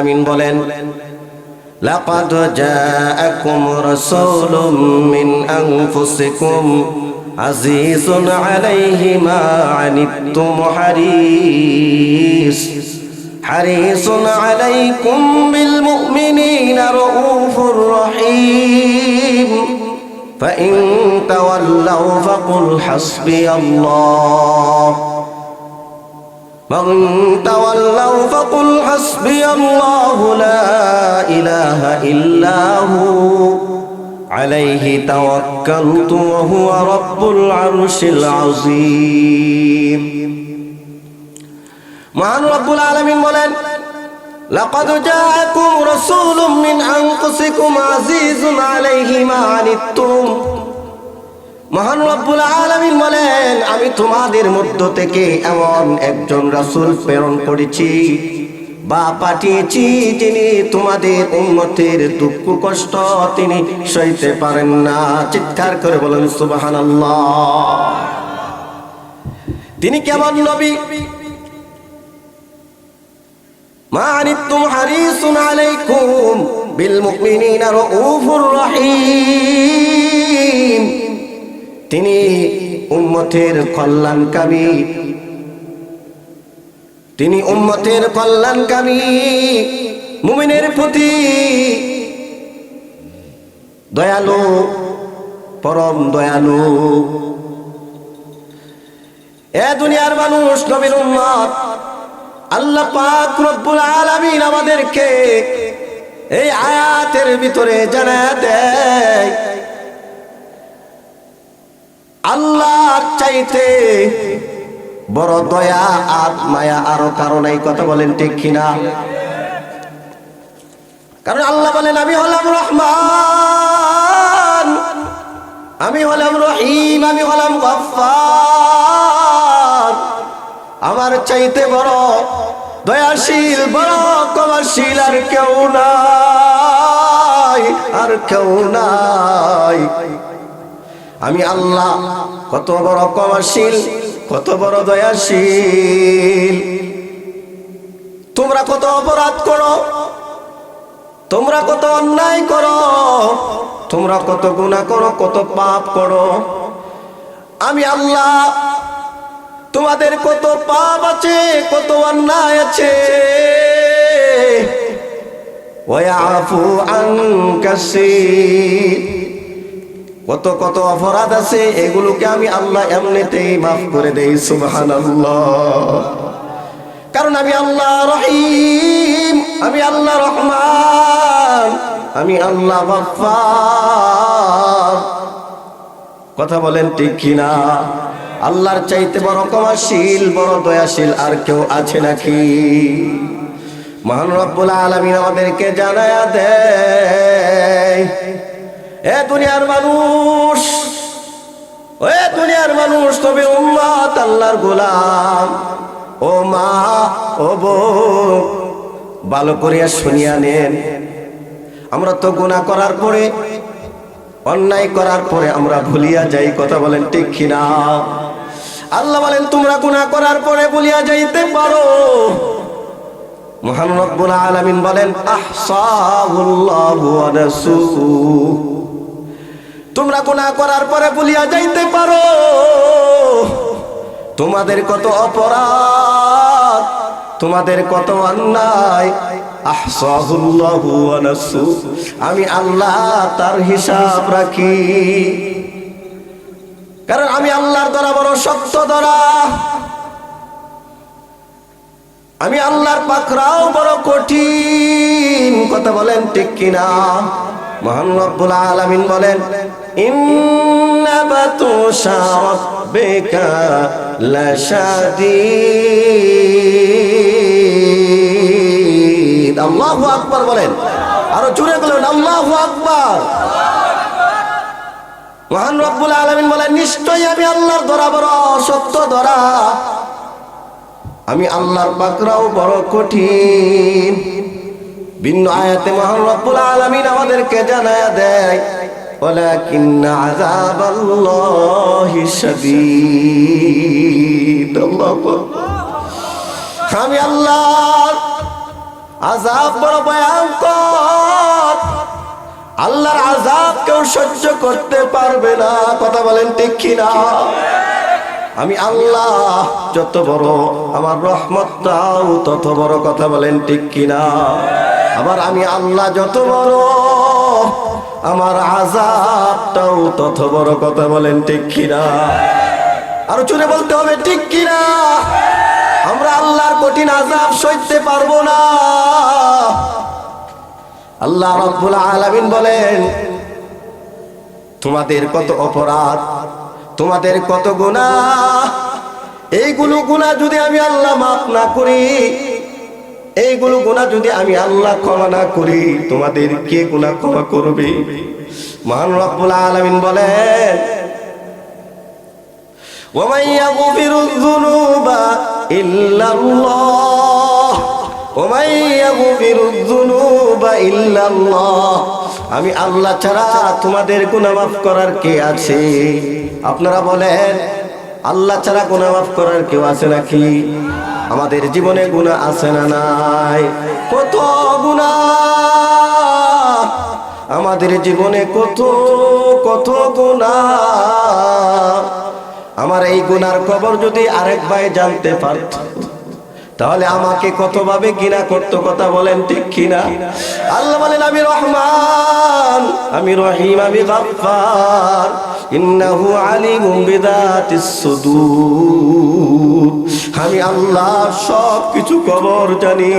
আমিন বলেন لقد جاءكم رسول من أنفسكم عزيز عليه ما عنتم حريص حريص عليكم بالمؤمنين رؤوف رحيم فإن تولوا فقل حسبي الله من تولوا فقل حسبي الله لا إله إلا هو عليه توكلت وهو رب العرش العظيم মহান রব্বুল আলামিন বলেন لقد جاءكم رسول من أنفسكم عزيز عليه ما عنتم মহান রব্বুল আলামিন বলেন, আমি তোমাদের মধ্য থেকে এমন একজন রাসূল প্রেরণ করেছি, বা পাঠিয়েছি যিনি তোমাদের উম্মতের দুঃখ কষ্ট তিনি সইতে পারেন না। চিৎকার করে বলেন, সুবহানাল্লাহ। তিনি কেমন নবী? মা আনিতুম হারিসুন আলাইকুম বিল মুমিনিনা রাউফুর রহিম। তিনি উম্মতের কল্যাণকামী। তিনি উম্মতের কল্যাণকামী। মুমিনের প্রতি দয়ালু, পরম দয়ালু। এ দুনিয়ার মানুষ নবীর উম্মত। আল্লাহ পাক রব্বুল আলামিন আমাদেরকে এই আয়াতের ভিতরে জানা দেয় আল্লাহ চাইতে বড় দয়া আর মায়া আরও কারণ এই কথা বলেন ঠিক কিনা? কারণ আল্লাহ বলেন, আমি হলাম রহমান, আমি হলাম রহিম, আমি হলাম গফফার। আমার চাইতে বড় দয়াশীল, বড় কমাশীল আর কেউ নাই, আর কেউ নাই। আমি আল্লাহ, কত বড় কমাশীল কত বড় দয়াশীল। তোমরা কত অপরাধ করো, তোমরা কত অন্যায় করো, তোমরা কত গুণা করো, কত পাপ করো। আমি আল্লাহ, তোমাদের কত পাপ আছে, কত অন্যায় আছে। ওয়াফু আন কাসীর কত কত অপরাধ আছে, এগুলোকে আমি আল্লাহ এমনিতেই মাফ করে দেই সুবহান কারণ আমি আল্লাহ রহিম, আমি আল্লাহ রহমান, আমি আল্লাহ কথা বলেন ঠিক কিনা? আল্লাহর চাইতে বড় কমাশীল বড় দয়াশীল আর কেউ আছে নাকি? মহান রব্বুল আলমিন আমাদেরকে জানায়া দেয় এ দুনিয়ার মানুষ, এ দুনিয়ার মানুষ, তবে উম্মাত আল্লাহর গোলাম। ও মা, ও ভালো করিয়া শুনিয়া নেন। আমরা তো গুনাহ করার পরে, অন্যায় করার পরে আমরা ভুলিয়া যাই, কথা বলেন ঠিক কিনা? আল্লাহ বলেন, তোমরা গুনাহ করার পরে ভুলিয়া যাইতে পারো। মহান রব্বুল আলামিন বলেন আহসাহুল্লাহু ওয়া রাসূলুহু তোমরা গুনাহ করার পরে বলিয়া যাইতে পারো। তোমাদের কত অপরাধ, তোমাদের কত অন্যায়। আমি আল্লাহ তার হিসাব রাখি। কারণ আমি আল্লাহর দ্বারা বড় শক্ত দ্বারা। আমি আল্লাহর পাকরাও বড় কঠিন। কথা বলেন ঠিক কিনা? মহান রব্বুল আলামিন বলেন, ইন্না বাতুশা রাব্বিকা লাশাদীদ। আল্লাহু আকবার বলেন, আরও জোরে বলেন, আল্লাহু আকবার। মহান রব্বুল আলামিন বলেন, নিশ্চয়ই আমি আল্লাহর ধরা বড় সত্য ধরা। আমি আল্লাহর পাকরাও বড় কঠিন। ভিন্ন আয়াতে মহান রব্বুল আলামিন আমাদেরকে জানায়া দেয় ولكن عذاب الله شديد الله أكبر। আমি আল্লাহ আজাব বড় ভয়ঙ্কর আল্লাহর আজাব কেউ সহ্য করতে পারবে না কথা বলেন ঠিক কিনা আমি আল্লাহ যত বড় আমার রহমতটাও তত বড় কথা বলেন ঠিক কিনা আবার আমি আল্লাহ যত বড়, আমার আজাবটাও তত বড় কথা বলেন ঠিক কিনা? আরও চুরে বলতে হবে ঠিক কিনা? আমরা আল্লাহর কঠিন আজাব সইতে পারব না। আল্লাহ রব্বুল আলামিন বলেন, তোমাদের কত অপরাধ, তোমাদের কত গুণা এইগুলো গুণা যদি আমি আল্লাহ মাফ না করি এইগুলো গুণা যদি আমি আল্লাহ ক্ষমা না করি তোমাদের কে গুণা ক্ষমা করবে মহান রব্বুল আলামিন বলেন ومن يغفر الذنوب إلا الله ومن يغفر الذنوب إلا الله আমি আল্লাহ ছাড়া তোমাদের গুনাহ মাফ করার কে আছে আপনারা বলেন আল্লাহ ছাড়া গুনাহ মাফ করার কেউ আছে নাকি আমাদের জীবনে গুণা আছে না নাই? কত গুনাহ আমাদের জীবনে কত কত গুনাহ আমার এই গুনার খবর যদি আরেক ভাই জানতে পারত, তাহলে আমাকে কতভাবে ঘৃণা করতো কথা বলেন ঠিক কিনা? আল্লাহ বলেন, আমি রহমান, আমি রহিম, আমি গাফফার। ইন্নাহু আলিমুম বিদাতিস সুদূর। আমি আল্লাহ সব কিছু খবর জানি।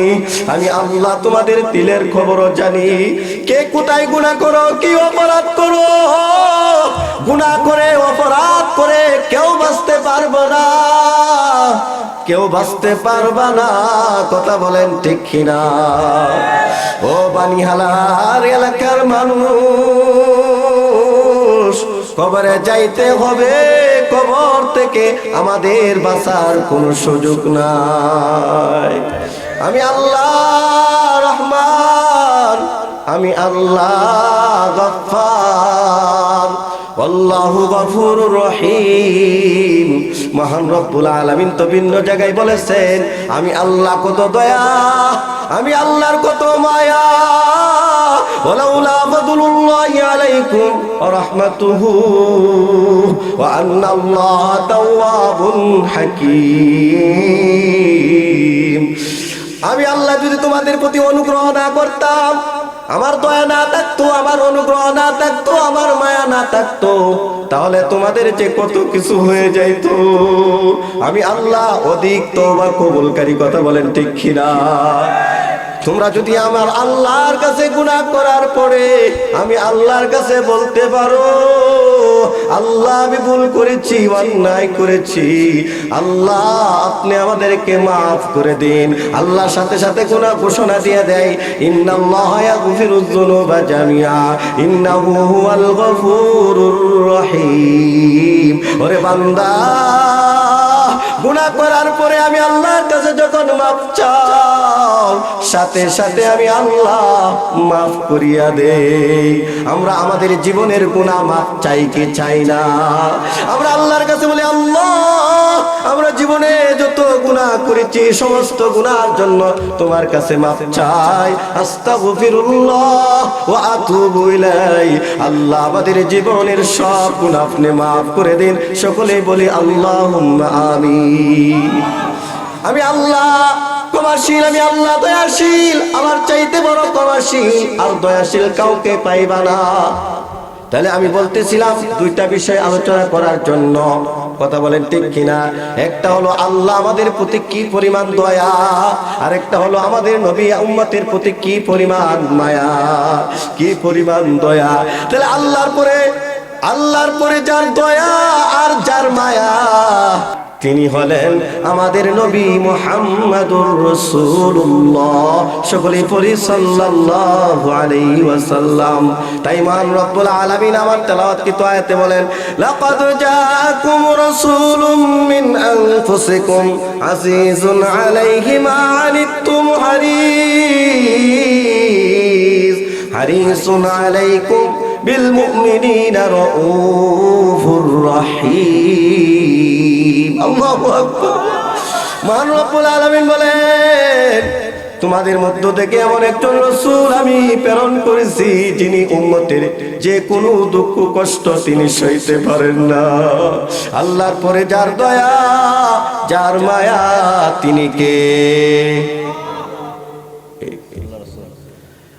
আমি আল্লাহ তোমাদের দিলের খবরও জানি। কে কোথায় গুনাহ করো, কি অপরাধ করো? গুনাহ করে, অপরাধ করে কেউ বাঁচতে পারবে না। কেউ বাঁচতে পারবা না, কথা বলেন ঠিক কিনা? ও বানিহালার এলাকার মানুষ, কবরে যাইতে হবে। কবর থেকে আমাদের বাঁচার কোনো সুযোগ নাই। আমি আল্লাহ রহমান, আমি আল্লাহ গফফার, আল্লাহু গফুরুর রহিম। মহান রব্বুল আলামিন তো ভিন্ন জায়গায় বলেছেন, আমি আল্লাহ কত দয়া, আমি আল্লাহর কত মায়া। ولولا فضل الله عليكم ورحمته وأن الله تواب حكيم আমি আল্লাহ যদি তোমাদের প্রতি অনুগ্রহ না করতাম আমার দয়া না থাকতো আমার অনুগ্রহ না থাকতো আমার মায়া না থাকতো তাহলে তোমাদের যে কত কিছু হয়ে যাইতো আমি আল্লাহ অধিক তওবা কবুলকারী কথা বলেন ঠিক কিনা তোমরা যদি আমার আল্লাহর কাছে গুনাহ করার পরে আমি আল্লাহর কাছে বলতে পারো, আল্লাহ আমি ভুল করেছি, অন্যায় করেছি, আল্লাহ আপনি আমাদেরকে মাফ করে দিন। আল্লাহর সাথে সাথে গুনাহ ঘোষণা দিয়ে দেয়, ইন্নাল্লাহ ইয়াগফিরুয যুনুবা জামিআ, ইন্নাহু হুয়াল গফুরুর রহিম। ওরে বান্দা! গুনাহ করার পরে আমি আল্লাহর কাছে যখন মাফ চাও সাথে সাথে আমি আল্লাহ মাফ করিয়া দেই। আমরা আমাদের জীবনের গুনাহ মাফ চাই কি চাই না? আমরা আল্লাহর কাছে বলি, আল্লাহ, আমরা জীবনে যত গুনাহ করেছি, সমস্ত গুণার জন্য তোমার কাছে মাফ চাই। আস্তাগফিরুল্লাহ ওয়া আতুবু ইলাই আল্লাহ আমাদের জীবনের সব গুনাহ আপনি মাফ করে দিন। সকলেই বলি, আল্লাহুম্মা আমিন। আমি আল্লাহ ক্ষমাশীল, আমি আল্লাহ দয়াশীল। আমার চাইতে বড় ক্ষমাশীল, আর দয়াশীল কাউকে পাইবা না। তাহলে আমি বলতেছিলাম দুইটা বিষয় আলোচনা করার জন্য। কথা বলেন ঠিক কিনা? একটা হলো আল্লাহ আমাদের প্রতি কি পরিমাণ দয়া আর একটা হলো আমাদের নবী উম্মতের প্রতি কি পরিমাণ মায়া, কি পরিমাণ দয়া। তাহলে আল্লাহর পরে আল্লাহর পরে যার দয়া আর যার মায়া তিনি হলেন আমাদের নবী মোহাম্মদুর রসুল্লাহ সকলে পড়ি সাল্লাল্লাহু আলাইহি ওয়াসাল্লাম। তাই মহান রব্বুল আলামিন আমার তেলাওয়াত কি আয়াতে বলেন, লাকাদ জাআকুম রাসূলুম মিন আনফুসিকুম আজিজুন আলাইহি মা আনিতুম হারিস, হারিসুন আলাইকুম بالمؤمنين رؤوف রাউফুর الله أكبر আকবার। মহান রব্বুল আলামিন বলেন, তোমাদের মধ্য থেকে এমন একজন রসুল আমি প্রেরণ করেছি, যিনি উম্মতের যে কোনো দুঃখ, কষ্ট তিনি সইতে পারেন না। আল্লাহর পরে যার দয়া, যার মায়া, তিনি কে?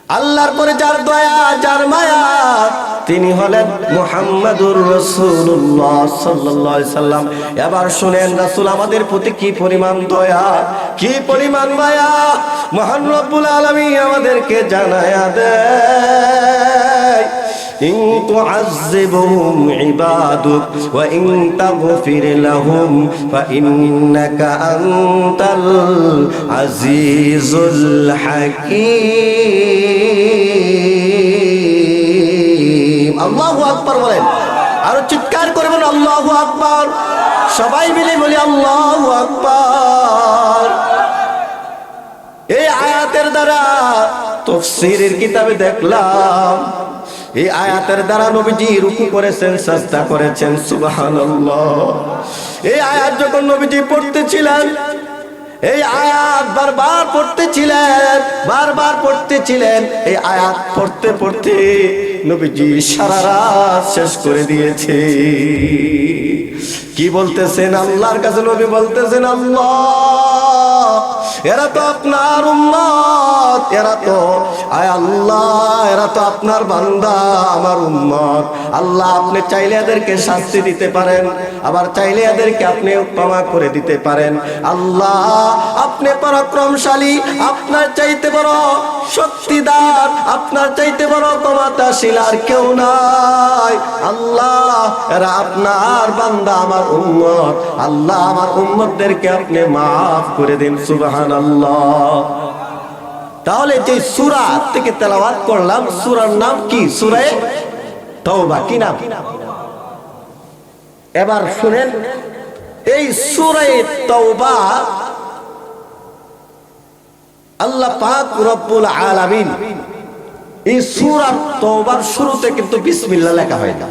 আল্লাহর পরে যার দয়া, যার মায়া, তিনি হলেন মোহাম্মদুর রসুল্লাহ সাল্লাহ সাল্লাম। এবার শুনেন, রাসুল, আমাদের প্রতি কি পরিমাণ দয়া, কি পরিমাণ মায়া? মহান রব্বুল আলমী আমাদেরকে জানায়া দেয় إن تعذبهم عبادك وإن تغفر لهم فإنك أنت العزيز الحكيم الله أكبر বলেন আরো চিৎকার করবেন আল্লাহু আকবার সবাই মিলে বলি আল্লাহু আকবার এই আয়াতের দ্বারা তফসিরের কিতাবে দেখলাম এই আয়াতের দ্বারা নবীজি রুকু করেছেন, সাজদা করেছেন, সুবহানাল্লাহ। এই আয়াত যখন নবীজি পড়তেছিলেন, এই আয়াত বারবার পড়তেছিলেন বারবার পড়তেছিলেন, এই আয়াত পড়তে পড়তে নবীজি সারা রাত শেষ করে দিয়েছে। কি বলতেছেন আল্লাহর কাছে নবী বলতেছেন, আল্লাহ! এরা তো আপনার উম্মত, এরা তো, আয় আল্লাহ, এরা তো আপনার বান্দা, আমার উম্মত। আল্লাহ আপনি চাইলে এদেরকে শাস্তি দিতে পারেন, আবার চাইলে এদেরকে আপনি ক্ষমা করে দিতে পারেন। আল্লাহ আপনি পরাক্রমশালী, আপনার চাইতে বড় শক্তিদার, আপনার চাইতে বড় ক্ষমতাশীল আর কেউ নাই। আল্লাহ, এরা আপনার বান্দা, আমার উম্মত। আল্লাহ, আমার উম্মতদেরকে আপনি মাফ করে দিন সুবহান তাহলে যে সুরা থেকে তেলাওয়াত করলাম, সুরার নাম কি? সুরায় তওবা, কি নাম? এবার শুনেন, এই সুরায় তওবা আল্লাহ পাক রব্বুল আলামিন এই সূরা তওবার শুরুতে কিন্তু বিসমিল্লাহ লেখা হয় না।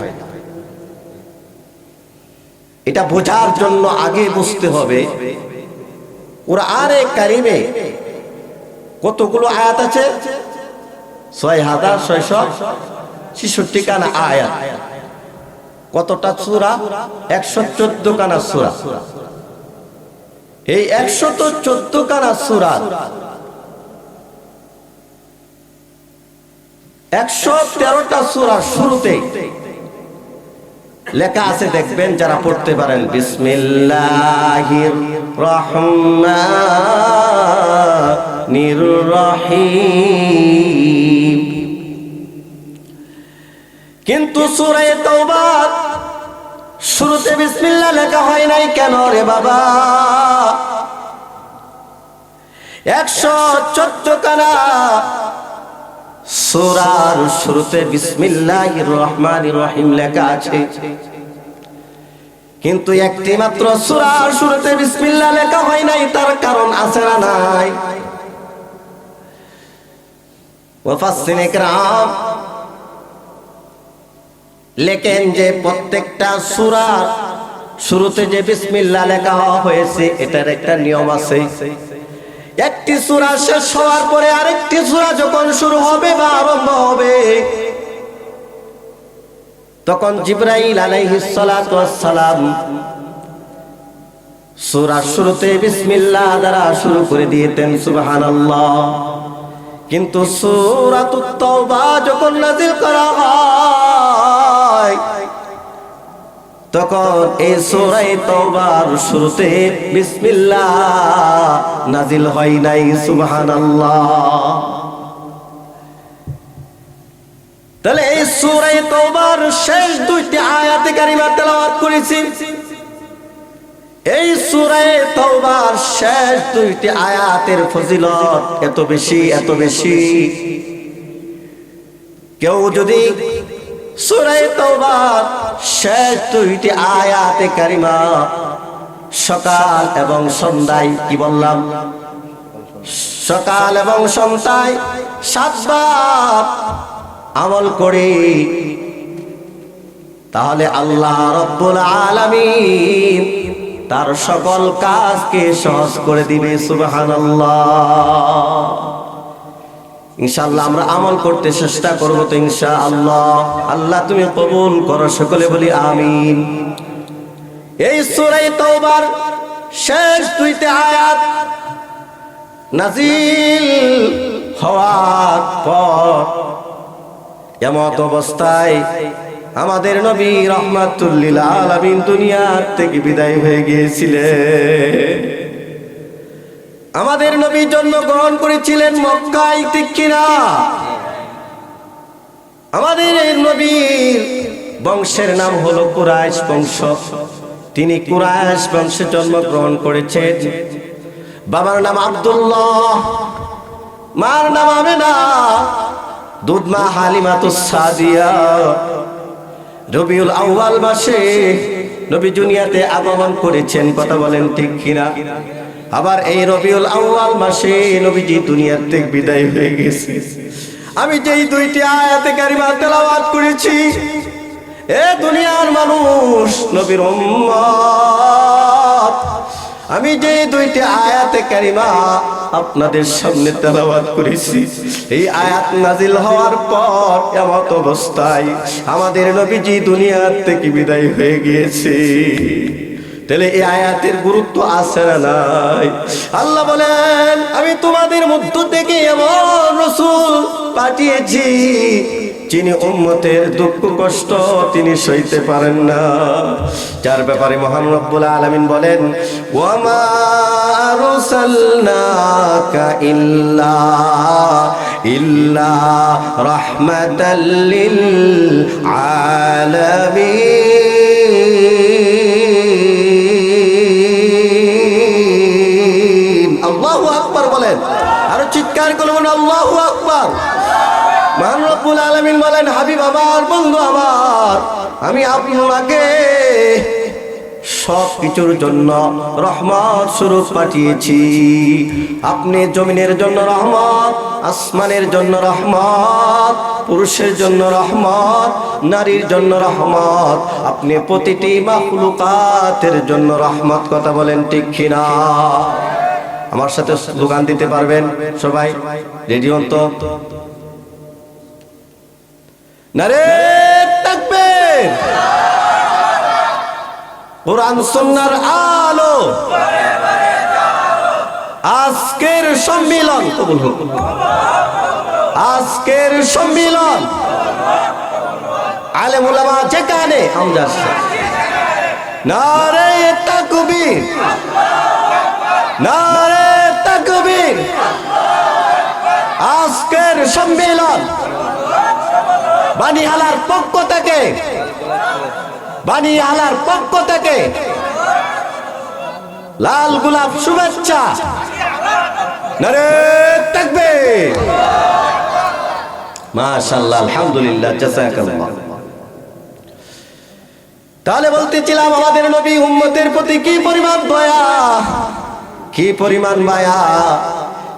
এটা বোঝার জন্য আগে বুঝতে হবে কোরআনে কারিমে কতগুলো আয়াত আছে? ছয় হাজার ছয়শো ছেষট্টি কানা আয়াত। কতটা সূরা? একশো চোদ্দ কানা সূরা। এই একশো তো চোদ্দ কানা সূরা, একশো তেরোটা সূরা শুরুতে লেখা আছে, দেখবেন যারা পড়তে পারেন। বিসমিল্লাহির রহমানির রহিম। কিন্তু সূরা তওবা, শুরুতে বিসমিল্লাহ লেখা হয় নাই কেন রে বাবা? একশো চোদ্দ কানা সূরার শুরুতে বিসমিল্লাহির রহমানির রহিম লেখা আছে। কিন্তু একটি মাত্র সূরার শুরুতে বিসমিল্লাহ লেখা হয় নাই, তার কারণ আছে না নাই। লেখেন যে প্রত্যেকটা সুরার শুরুতে যে বিসমিল্লাহ লেখা হয়েছে, এটার একটা নিয়ম আছে। একটি সূরা শেষ হওয়ার পরে আরেকটি সূরা যখন শুরু হবে বা আরম্ভ হবে, তখন জিব্রাইল সালাম সূরা শুরুতে বিসমিল্লাহ দ্বারা শুরু করে দিতেন সুবহানাল্লাহ। কিন্তু সূরাতুত তাওবা যখন নাযিল করা হয় তখন এই সূরায়ে তওবার শুরুতে বিসমিল্লাহ নাজিল হয় নাই, সুবহানাল্লাহ। তাহলে এই সূরায়ে তওবার শেষ দুইটি আয়াতে কারিমা তেলাওয়াত করেছি। এই সূরায়ে তওবার শেষ দুইটি আয়াতের ফজিলত এত বেশি এত বেশি। কেউ যদি সূরায়ে তওবার শেষ দুইটি আয়াতে কারিমা। সকাল এবং সন্ধ্যায় কি বললাম? সকাল এবং সন্ধ্যায় সাতবার আমল করে। তাহলে আল্লাহ রব্বুল আলামিন তার সকল কাজকে সহজ করে দিবে, সুবহানাল্লাহ। ইনশাআল্লাহ আমরা আমল করতে চেষ্টা করব তো ইনশাআল্লাহ। আল্লাহ তুমি কবুল করো সকলে বলি আমিন। এই সূরায়ে তওবার শেষ দুইটা আয়াত নাজিল হওয়ার পর এমত অবস্থায় আমাদের নবী রহমাতুল্লিল আলামিন দুনিয়ার থেকে বিদায় হয়ে গিয়েছিলেন। আমাদের নবী জন্মগ্রহণ করেছিলেন মক্কায় কিনা? আমাদের এই নবীর বংশের নাম হলো কুরাইশ বংশ। তিনি কুরাইশ বংশে জন্মগ্রহণ করেছেন। বাবার নাম আব্দুল্লাহ, মার নাম আমেনা, দুধমা হালিমা তো সাদিয়া। রবিউল আউয়াল মাসে নবী দুনিয়াতে আগমন করেছেন, কথা বলেন ঠিক কিনা? আবার এই রবিউল আউয়াল মাসে নবীজি দুনিয়ার থেকে বিদায় হয়ে গেছে। আমি যেই দুইটি আয়াতে কারিমা তেলাওয়াত করেছি, এ দুনিয়ার মানুষ নবীর উম্মত। আমি যে দুইটি আয়াতে কারিমা আপনাদের সামনে তেলাওয়াত করেছি, এই আয়াত নাজিল হওয়ার পর এমত অবস্থায় আমাদের নবীজি দুনিয়ার থেকে বিদায় হয়ে গিয়েছে। তাহলে এই আয়াতের গুরুত্ব আছে না নাই? আল্লাহ বলেন, আমি তোমাদের মধ্য থেকে এমন রসুল পাঠিয়েছি, যিনি উম্মতের দুঃখ, কষ্ট তিনি সইতে পারেন না। যার ব্যাপারে মহান রব্বুল আলামিন বলেন ইল্লা ইল্লা রাহমাতাল লিল আলামিন। চিৎকার করে বলেন আল্লাহু আকবার। মহান রব্বুল আলামিন বলেন, হাবিব আমার, বন্ধু আমার, আমি আপনাকে সব কিছুর জন্য রহমত স্বরূপ পাঠিয়েছি। আপনি জমিনের জন্য রহমত, আসমানের জন্য রহমত, পুরুষের জন্য রহমত, নারীর জন্য রহমত, আপনি প্রতিটি মাখলুকাতের জন্য রহমত। কথা বলেন ঠিক কিনা? আমার সাথে স্লোগান দিতে পারবেন সবাই। রেডি হন তো? নারে তাকবীর। কোরআন আলো। আজকের সম্মিলন আজকের সম্মিলন। আলেম ওলামা যেখানে, আমরা। নারে তাকবীর। নারে তাকবীর। আজকের সম্মেলন বানিহালার পক্ষ থেকে, বানিহালার পক্ষ থেকে লাল গোলাপ শুভেচ্ছা। নারে থাকবে মাশাল্লাহ আলহামদুলিল্লাহ জাযাকাল্লাহ তাহলে বলতেছিলাম, আমাদের নবী উম্মতের প্রতি কি পরিমাণ দয়া? কি পরিমাণ মায়া?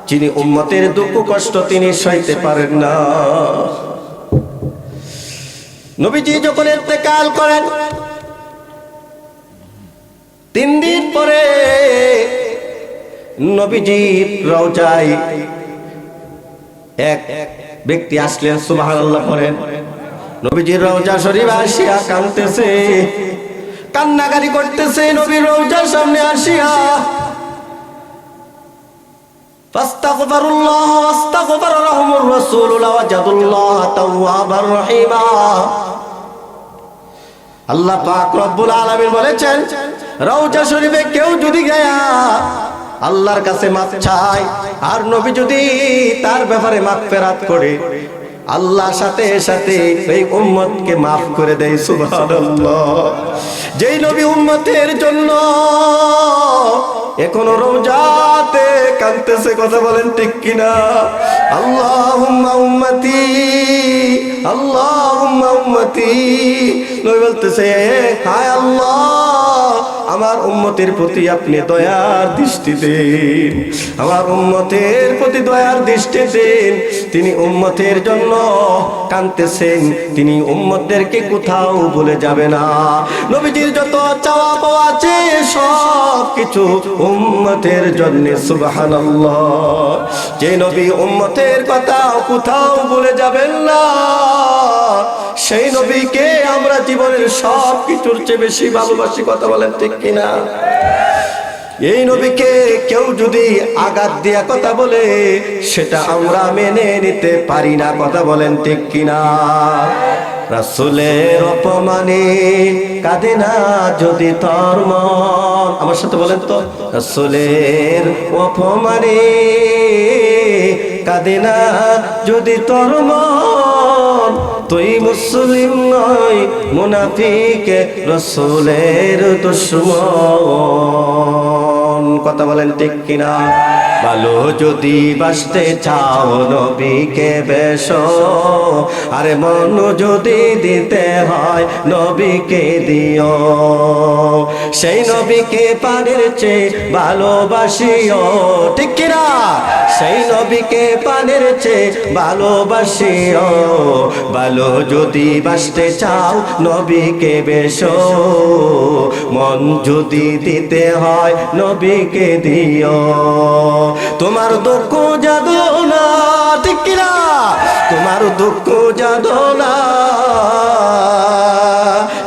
যিনি উম্মতের দুঃখ কষ্ট তিনি সইতে পারেন না। নবীজি যখন ইন্তেকাল করেন, তিন দিন পরে নবীজি রওজায় এক ব্যক্তি আসলেন, সুবহানাল্লাহ করেন নবীজির রওজা শরীফ আসিয়া কাঁদতেছে কান্নাকারি করতেছে, নবীর রওজার সামনে আসিয়া فاستغفروا الله واستغفر لهم الرسول لوجدوا الله توابا رحيما আল্লাহ পাক রব্বুল আলামিন বলেছেন রওজা শরীফে কেউ যদি গয়া আল্লাহর কাছে মাপ চায় আর নবী যদি তার ব্যাপারে মাপ ফেরাত করে আল্লাহ সাথে সাথে এই উম্মতকে মাফ করে দেয়, সুবহানাল্লাহ। যেই নবী উম্মতের জন্য এখনও রোজাতে কাঁদতেছে, কথা বলেন ঠিক কিনা? আল্লাহুম্মা উম্মতি আল্লাহুম্মা উম্মতি। নবী বলতেছে হায় আল্লাহ আমার উম্মতের প্রতি আপনি দয়ার দৃষ্টি দিন। আমার উম্মতের প্রতি দয়ার দৃষ্টি দিন। তিনি উম্মতের জন্য কাঁদতেছেন। তিনি উম্মতদেরকে কোথাও বলে যাবে না। নবীজির যত চাওয়া পাওয়া আছে, সব কিছু উম্মতের জন্য, সুবহানাল্লাহ। যে নবী উম্মতের কথা কোথাও বলে যাবেন না। সেই নবীকে আমরা জীবনের সব কিছুর চেয়ে বেশি ভালোবাসি, কথা বলেন ঠিক কিনা? এই নবীকে কেউ যদি আঘাত দিয়া কথা বলে, সেটা আমরা মেনে নিতে পারি না, কথা বলেন ঠিক কিনা? রাসুলের অপমানে কাঁদে না যদি তোর মন? আমার সাথে বলেন তো, রাসুলের অপমানে কাঁদে না যদি তোর মন? তুই মুসলিম নয় মুনাফিকে রসুলের দুশ্মন। কথা বলেন ঠিক কিনা? ভালো যদি বাসতে চাও নবীকে বেশ, আরে মন যদি দিতে হয় নবীকে দিও। সেই নবীকে পানের চেয়ে ভালোবাসিও, ঠিক সেই নবীকে পানের চেয়ে ভালোবাসিও। ভালো যদি বাসতে চাও নবীকে বেশ, মন যদি দিতে হয় নবীকে দিও। তোমার দুঃখ যাদো না, ঠিক কিনা? তোমার দুঃখ যাদো না,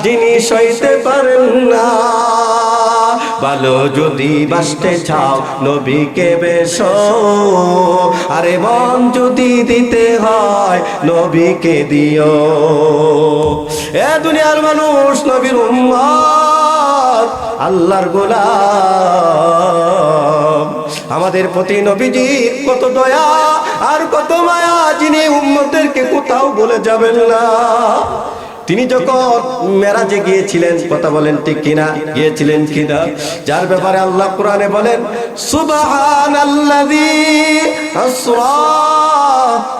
যিনি সইতে পারেন না। ভালো যদি বাসতে চাও, নবীকে বেশ। আরে মন যদি দিতে হয়, নবীকে দিও। এ দুনিয়ার মানুষ, নবীর উম্মত আল্লাহর গোলাম। আমাদের প্রতি নবীজি কত দয়া আর কত মায়া যিনি উম্মদেরকে কোথাও বলে যাবেন না। তিনি যখন মেরাজে গিয়েছিলেন, কথা বলেন ঠিক কিনা? গিয়েছিলেন কিনা? যার ব্যাপারে আল্লাহ কোরআনে বলেন সুবাহ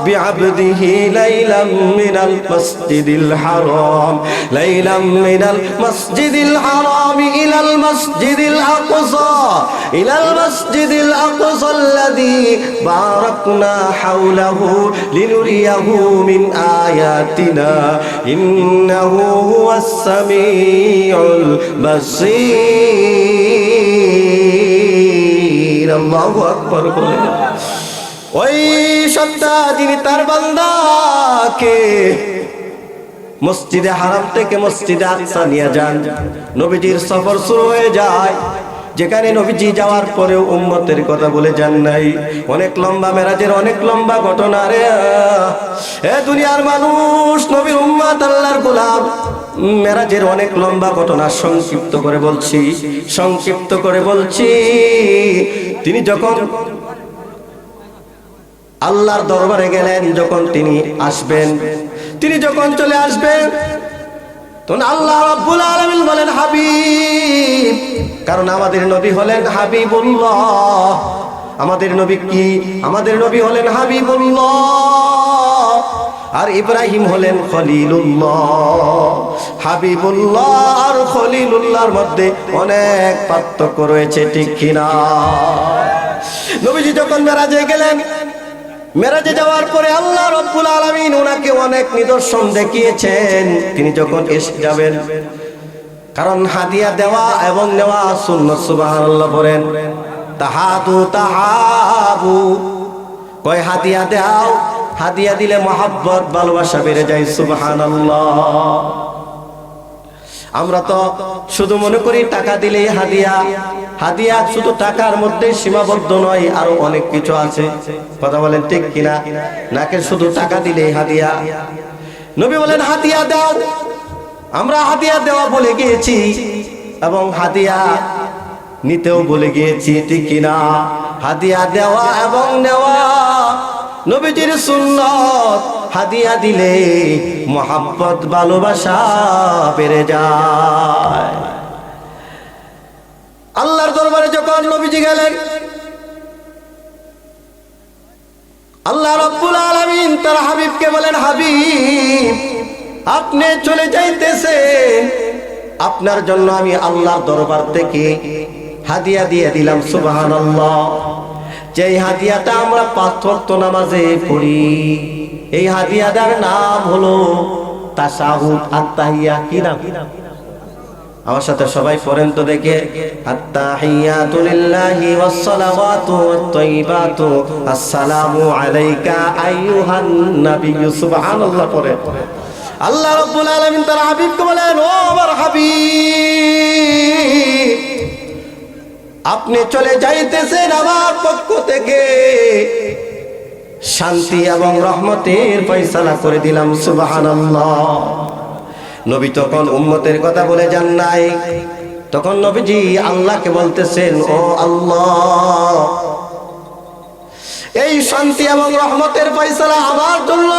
بعبده ليلا من المسجد الحرام ليلا من المسجد الحرام إلى المسجد الأقصى إلى المسجد الأقصى الذي باركنا حوله لنريه من آياتنا. إنه هو السميع البصير. الله أكبر. قولنا ওই সত্তা যিনি তার বান্দাকে মসজিদে হারাম থেকে মসজিদে আকসা নিয়ে যান, নবীজির সফর শুরু হয়ে যায়। যেখানে নবীজি যাওয়ার পরেও উম্মতের কথা বলে যান নাই। অনেক লম্বা মেরাজের অনেক লম্বা ঘটনা রে। এ দুনিয়ার মানুষ নবীর উম্মত আল্লাহর গোলাম। মেরাজের অনেক লম্বা ঘটনা সংক্ষিপ্ত করে বলছি, সংক্ষিপ্ত করে বলছি। তিনি যখন আল্লাহর দরবারে গেলেন যখন তিনি আসবেন। তিনি যখন চলে আসবেন, তখন আল্লাহ রাব্বুল আলামিন বলেন, হাবিব, কারণ আমাদের নবী হলেন হাবিবুল্লাহ। আমাদের নবী কি? আমাদের নবী হলেন হাবিবুল্লাহ। আর ইব্রাহিম হলেন খলিলুল্লাহ। হাবিবুল্লাহ আর খলিলুল্লাহর মধ্যে অনেক পার্থক্য রয়েছে, ঠিক কিনা? নবীজি যখন মেরাজে গেলেন মেরাজে যাওয়ার পরে আল্লাহ রব্বুল আলামিন ওনাকে অনেক নিদর্শন দেখিয়েছেন। তিনি যখন এসে যাবেন, কারণ হাদিয়া দেওয়া এবং নেওয়া সুন্নত, সুবহানাল্লাহ বলেন তাহাদু তাহাবু। কয়, হাদিয়া দাও। হাদিয়া দিলে মহাব্বত, ভালোবাসা বেড়ে যায়, সুবহানাল্লাহ। আমরা তো শুধু মনে করি টাকা দিলেই হাদিয়া হাদিয়া শুধু টাকার মধ্যে সীমাবদ্ধ নয়, আরও অনেক কিছু আছে। কথা বলেন ঠিক কিনা? নাকে শুধু টাকা দিলে হাদিয়া নবী বলেন হাদিয়া দাও। আমরা হাদিয়া দেওয়া বলে গিয়েছি এবং হাদিয়া নিতেও বলে গিয়েছি, ঠিক কিনা? হাদিয়া দেওয়া এবং নেওয়া নবীজির সুন্নত। হাদিয়া দিলে মোহাব্বত, ভালোবাসা বেড়ে যায়। আল্লাহর দরবারে যখন নবীজি গেলেন, আল্লাহ রব্বুল আলামিন তার হাবিবকে বলেন, হাবিব, আপনি চলে যাইতেছেন। আপনার জন্য আমি আল্লাহর দরবার থেকে হাদিয়া দিয়ে দিলাম সুবাহান যেই হাদিয়াটা আমরা ওয়াক্ত নামাজে পড়ি, এই হাদিয়াটার নাম হলো তাসাহুদ আত্মাহিয়া কি নাম? আমার সাথে সবাই পড়েন তো দেখে পড়ে। আল্লাহ রাব্বুল আলামিন তার হাবিবকে বলেন, ও আমার হাবিব, আপনি চলে যাইতেছেন আমার পক্ষ থেকে। শান্তি এবং রহমতের ফয়সালা করে দিলাম, সুবহানাল্লাহ। নবী তখন উম্মতের কথা বলে যান নাই। তখন নবীজি আল্লাহকে বলতেছেন, ও আল্লাহ, এই শান্তি এবং রহমতের ফয়সালা আমার জন্য।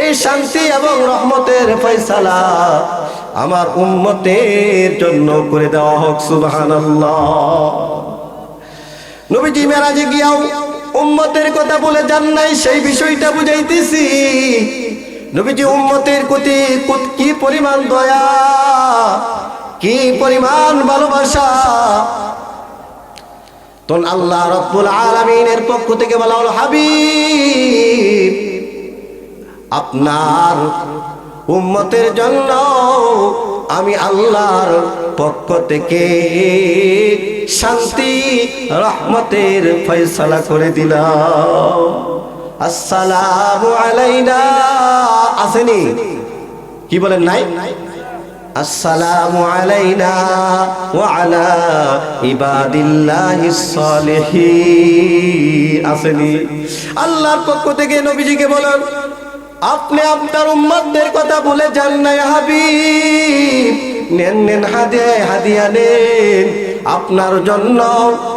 এই শান্তি এবং রহমতের ফয়সালা আমার উম্মতের জন্য করে দেওয়া হোক, সুবহানাল্লাহ। নবীজি মেরাজে গিয়াও উম্মতের কথা বলে যান নাই, সেই বিষয়টা বুঝাইতেছি। নবীজি উম্মতের প্রতি কি পরিমাণ দয়া, কি পরিমাণ ভালোবাসা? তখন আল্লাহ রব্বুল আলামিনের পক্ষ থেকে বলা হলো, হাবিব, আপনার উম্মতের জন্য আমি আল্লাহর পক্ষ থেকে শান্তি, রহমতের ফয়সালা করে দিলাম। আসসালামু আলাইনা। আসেনি? কি বলেন নাই? আসসালামু আলাইনা ওয়া আলা ইবাদিল্লাহিস সালিহিন। আসেনি? আল্লাহর পক্ষ থেকে নবীজিকে বলেন, আপনি আপনার উম্মতদের কথা বলে যান নাই হাবিব। নেন নেন হাদে হাদিয়া নেন। আপনার জন্য,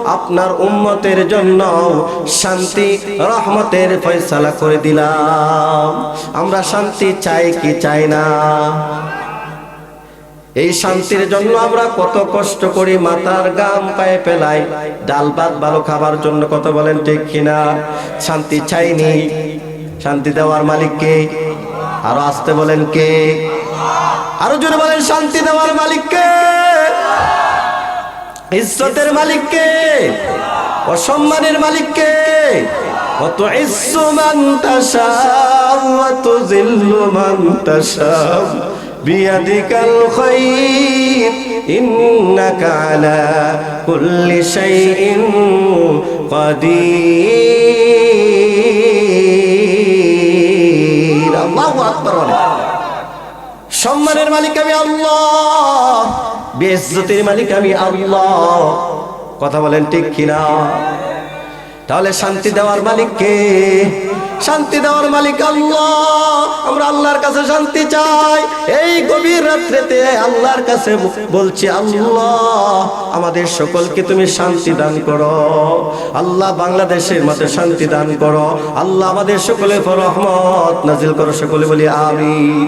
আপনার উম্মতের জন্য শান্তি, রহমতের ফয়সালা করে দিলাম। আমরা শান্তি চাই কি চাই না? এই শান্তির জন্য আমরা কত কষ্ট করি, মাথার গাম পায়ে ফেলাই। ডাল ভাত ভালো খাবার জন্য কত বলেন ঠিক কিনা? শান্তি চাইনি। শান্তি দেওয়ার মালিক কে? আরও আসতে বলেন কে? আরও জোরে বলেন, শান্তি দেওয়ার মালিক কে? ইজ্জতের মালিক কে অসম্মানের মালিক কে কত মান মান কাদির আল্লাহু আকবার বলেন। সম্মানের মালিক আমি আল্লাহ বেজ্জতির মালিক আমি আল্লাহ। কথা বলেন ঠিক কিনা? তাহলে শান্তি দেওয়ার মালিক কে? শান্তি দেওয়ার মালিক আল্লাহ। আমরা আল্লাহর কাছে শান্তি চাই। এই গভীর রাত্রেতে আল্লাহর কাছে বলছি, আল্লাহ, আমাদের সকলকে তুমি শান্তি দান করো। আল্লাহ বাংলাদেশের মধ্যে শান্তি দান করো। আল্লাহ আমাদের সকলের রহমত নাজিল করো সকলে বলি আমি